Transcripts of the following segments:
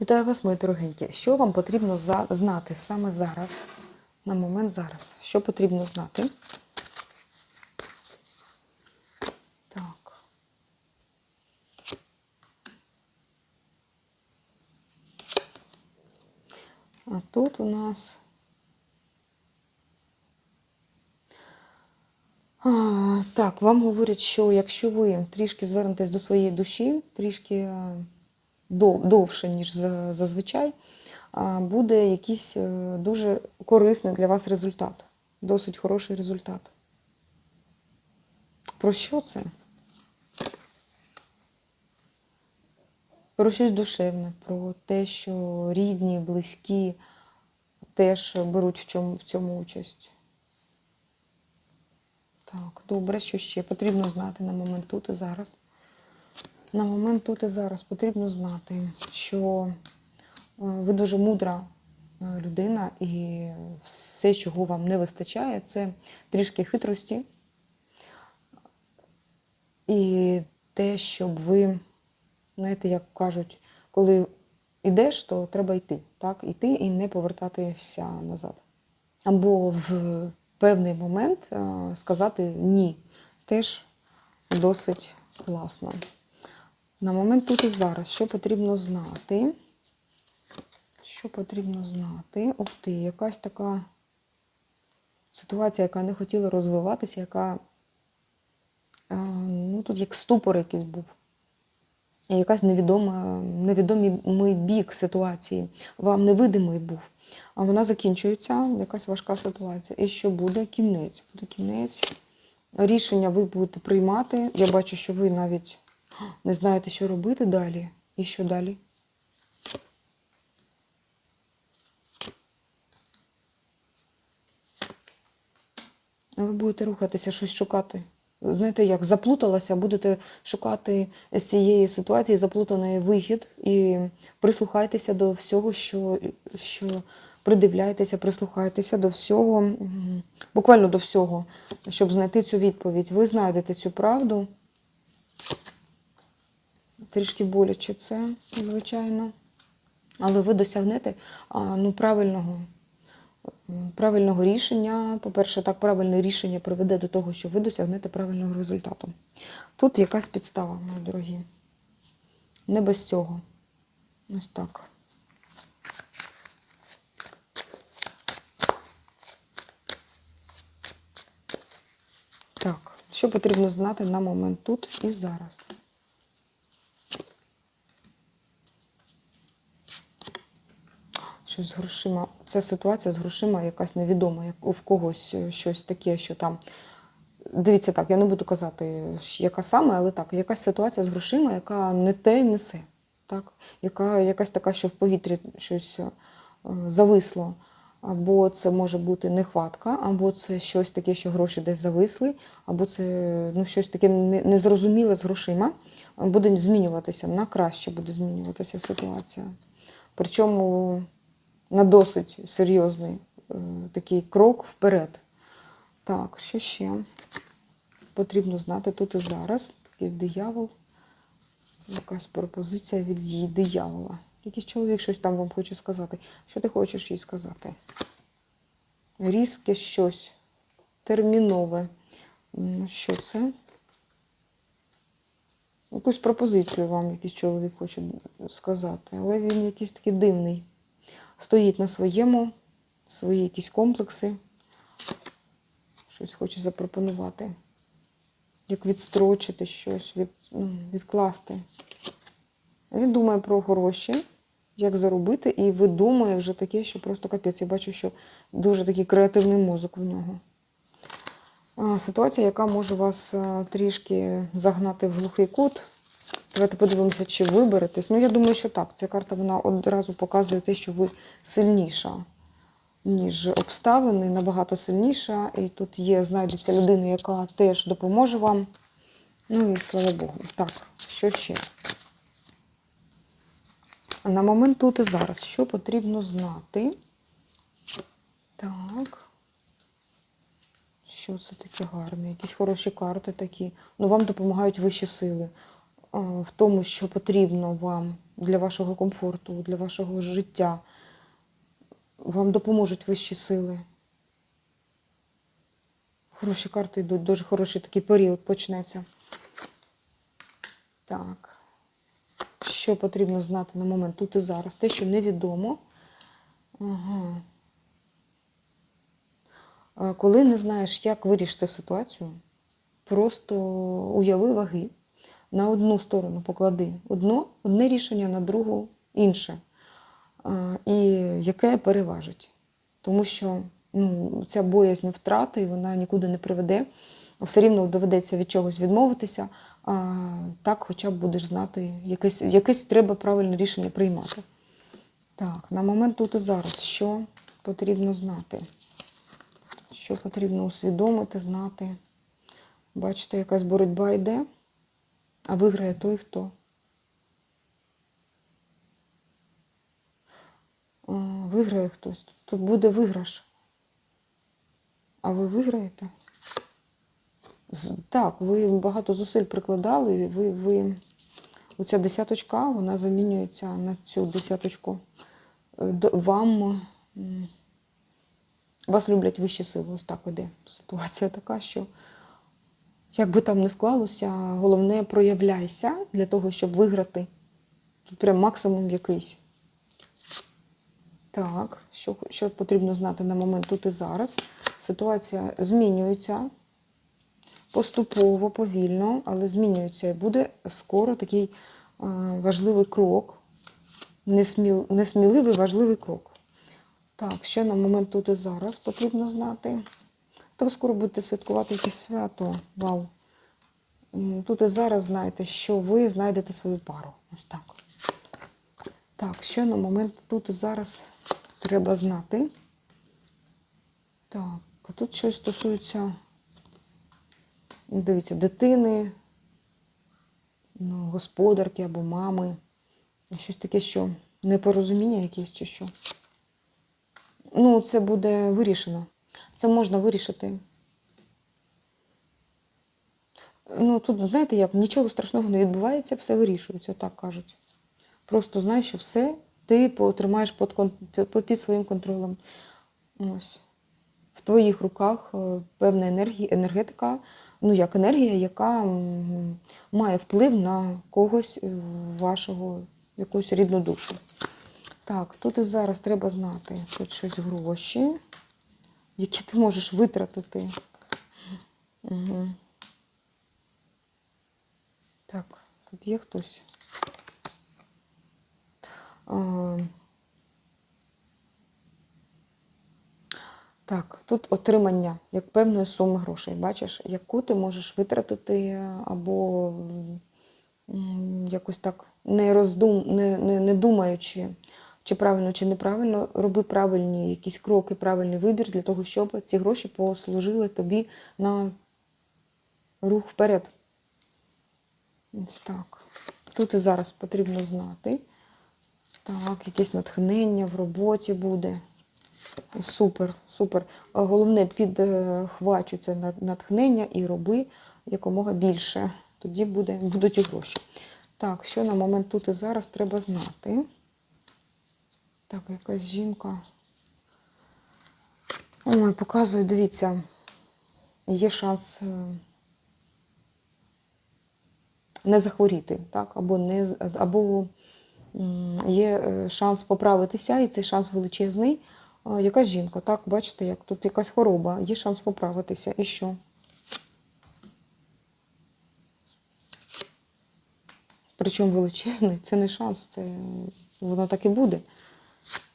Вітаю вас, мої дорогенькі. Що вам потрібно знати саме зараз, на момент зараз? Що потрібно знати? Так. А тут у нас. А, так, вам говорять, що якщо ви трішки звернетесь до своєї душі, трішки е, довше, ніж зазвичай, буде якийсь е, дуже корисний для вас результат. Досить хороший результат. Про що це? Про щось душевне, про те, що рідні, близькі теж беруть в, чому, в цьому участь. Так, добре, що ще потрібно знати на момент тут і зараз. На момент тут і зараз потрібно знати, що е, ви дуже мудра е, людина, і все, чого вам не вистачає, це трішки хитрості. І те, щоб ви, знаєте, як кажуть, коли йдеш, то треба йти. Так? Йти і не повертатися назад. Або в певний момент е, сказати ні. Теж досить класно. На момент тут і зараз, що потрібно знати? Що потрібно знати? Ух ти, якась така ситуація, яка не хотіла розвиватися, яка е, ну, тут як ступор якийсь був. Якась невідома, невідомий бік ситуації, вам невидимий був. А вона закінчується, якась важка ситуація. І що буде? Кінець. Буде кінець. Рішення ви будете приймати. Я бачу, що ви навіть не знаєте, що робити далі. І що далі? Ви будете рухатися, щось шукати. Знаєте, як заплуталася, будете шукати з цієї ситуації заплутаний вихід і прислухайтеся до всього, що, що придивляйтеся, прислухайтеся до всього, буквально до всього, щоб знайти цю відповідь. Ви знайдете цю правду. Трішки боляче це, звичайно. Але ви досягнете ну, правильного, правильного рішення. По-перше, так, правильне рішення приведе до того, що ви досягнете правильного результату. Тут якась підстава, мої дорогі. Не без цього. Ось так. Так, що потрібно знати на момент тут і зараз? Щось з грошима. Ця ситуація з грошима якась невідома, як в когось е, щось таке, що там. Дивіться так, я не буду казати, яка саме, але так, якась ситуація з грошима, яка не те несе. Так? Яка, якась така, що в повітрі щось е, зависло. Або це може бути нехватка, або це щось таке, що гроші десь зависли, або це ну, щось таке незрозуміле з грошима. Буде змінюватися, на краще буде змінюватися ситуація. Причому на досить серйозний е, такий крок вперед. Так, що ще потрібно знати тут і зараз. Якийсь диявол, якась пропозиція від її диявола. Якийсь чоловік щось там вам хоче сказати. Що ти хочеш їй сказати? Різке щось, термінове. Що це? Якусь пропозицію вам якийсь чоловік хоче сказати, але він якийсь такий дивний. Стоїть на своєму, свої якісь комплекси. Щось хоче запропонувати. Як відстрочити щось, від, ну, відкласти. Він думає про гроші, як заробити, і видумує вже таке, що просто капець. Я бачу, що дуже такий креативний мозок в нього. Ситуація, яка може вас трішки загнати в глухий кут. Давайте подивимося, чи виберетесь. Ну, я думаю, що так. Ця карта вона одразу показує те, що ви сильніша, ніж обставини, набагато сильніша. І тут є, знайдеться людина, яка теж допоможе вам. Ну і слава Богу. Так, що ще? На момент тут і зараз. Що потрібно знати? Так. Що це таке гарне? Якісь хороші карти такі. Ну, вам допомагають вищі сили. В тому, що потрібно вам для вашого комфорту, для вашого життя. Вам допоможуть вищі сили. Хороші карти йдуть, дуже хороший такий період почнеться. Так. Що потрібно знати на момент тут і зараз? Те, що невідомо. Ага. Коли не знаєш, як вирішити ситуацію, просто уяви ваги. На одну сторону поклади одно, одне рішення, на другу інше. І яке переважить. Тому що ну, ця боязнь втрати вона нікуди не приведе. Все рівно доведеться від чогось відмовитися, а так хоча б будеш знати, якесь, якесь треба правильне рішення приймати. Так, на момент тут і зараз, що потрібно знати? Що потрібно усвідомити, знати? Бачите, якась боротьба йде, а виграє той, хто. Виграє хтось. Тут буде виграш. А ви виграєте? Так, ви багато зусиль прикладали, ви, ви... оця десяточка, вона замінюється на цю десяточку. Е, Вам вас люблять вищі сили. Ось так іде. Ситуація така, що як би там не склалося, головне проявляйся для того, щоб виграти. Тут прям максимум якийсь. Так, що, що потрібно знати на момент тут і зараз. Ситуація змінюється поступово, повільно, але змінюється. І буде скоро такий е, важливий крок. Несміл, несміливий, важливий крок. Так, що на момент тут і зараз потрібно знати. Та ви скоро будете святкувати якесь свято. Вау. Тут і зараз знаєте, що ви знайдете свою пару. Ось так. Так, що на момент тут і зараз треба знати. Так, а тут щось стосується, дивіться, дитини, ну, господарки або мами. Щось таке, що непорозуміння якесь чи що. Ну, це буде вирішено. Це можна вирішити. Ну, тут, знаєте, як нічого страшного не відбувається, все вирішується, так кажуть. Просто знай, що все ти потримаєш під, під, своїм контролем. Ось. В твоїх руках е, певна енергія, енергетика, ну як енергія, яка має вплив на когось е, вашого, якусь рідну душу. Так, тут і зараз треба знати. Тут щось гроші, які ти можеш витратити. Угу. Так, тут є хтось. А, Так, тут отримання як певної суми грошей. Бачиш, яку ти можеш витратити або якось так не роздум, не, не, не думаючи, чи правильно, чи неправильно, роби правильні якісь кроки, правильний вибір для того, щоб ці гроші послужили тобі на рух вперед. Так. Тут і зараз потрібно знати. Так, якесь натхнення в роботі буде. Супер, супер. Головне, підхвачу це натхнення і роби якомога більше. Тоді буде, будуть і гроші. Так, що на момент тут і зараз треба знати. Так, якась жінка. Ой, показую, дивіться, є шанс е, не захворіти, так, або, не, або є е, шанс поправитися, і цей шанс величезний. Якась жінка, так, бачите, як тут якась хвороба, є шанс поправитися. І що? Причому величезний, це не шанс, це воно так і буде.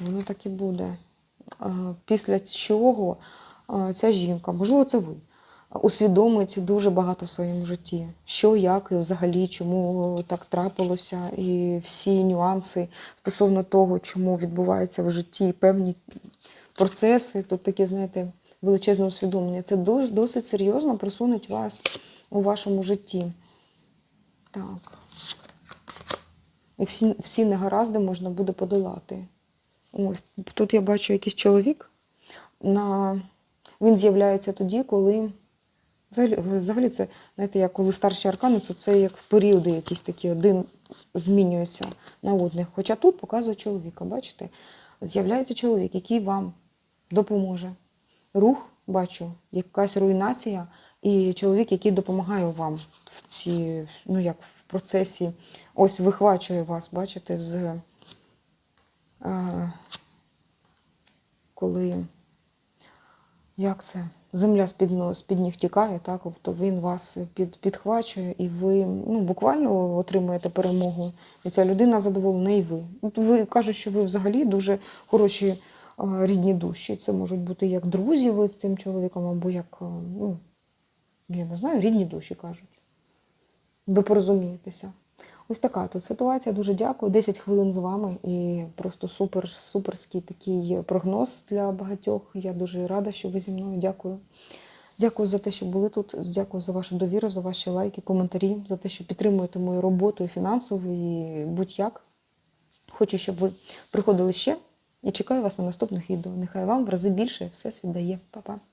Воно так і буде. Після чого ця жінка, можливо, це ви, усвідомить дуже багато в своєму житті. Що, як і взагалі, чому так трапилося, і всі нюанси стосовно того, чому відбуваються в житті певні процеси, тут такі, знаєте, величезне усвідомлення. Це досить серйозно просунуть вас у вашому житті. Так. І всі, всі негаразди можна буде подолати. Ось тут я бачу якийсь чоловік. На... Він з'являється тоді, коли Взагалі, це, знаєте, як коли старші аркани, то це як періоди якісь такі, один змінюється на одних. Хоча тут показує чоловіка, бачите, з'являється чоловік, який вам допоможе. Рух, бачу, якась руйнація, і чоловік, який допомагає вам в ці, ну як в процесі, ось вихвачує вас, бачите, з коли як це? Земля з-під, з-під ніг тікає, так, то він вас під, підхвачує, і ви ну, буквально отримуєте перемогу. І ця людина задоволена, і ви. Ви кажуть, що ви взагалі дуже хороші е, рідні душі. Це можуть бути як друзі ви з цим чоловіком, або як, е, ну, я не знаю, рідні душі кажуть. Ви порозумієтеся. Ось така тут ситуація. Дуже дякую. 10 хвилин з вами і просто супер, суперський такий прогноз для багатьох. Я дуже рада, що ви зі мною. Дякую. Дякую за те, що були тут. Дякую за вашу довіру, за ваші лайки, коментарі, за те, що підтримуєте мою роботу і фінансову, і будь-як. Хочу, щоб ви приходили ще і чекаю вас на наступних відео. Нехай вам в рази більше все світ дає. Па-па.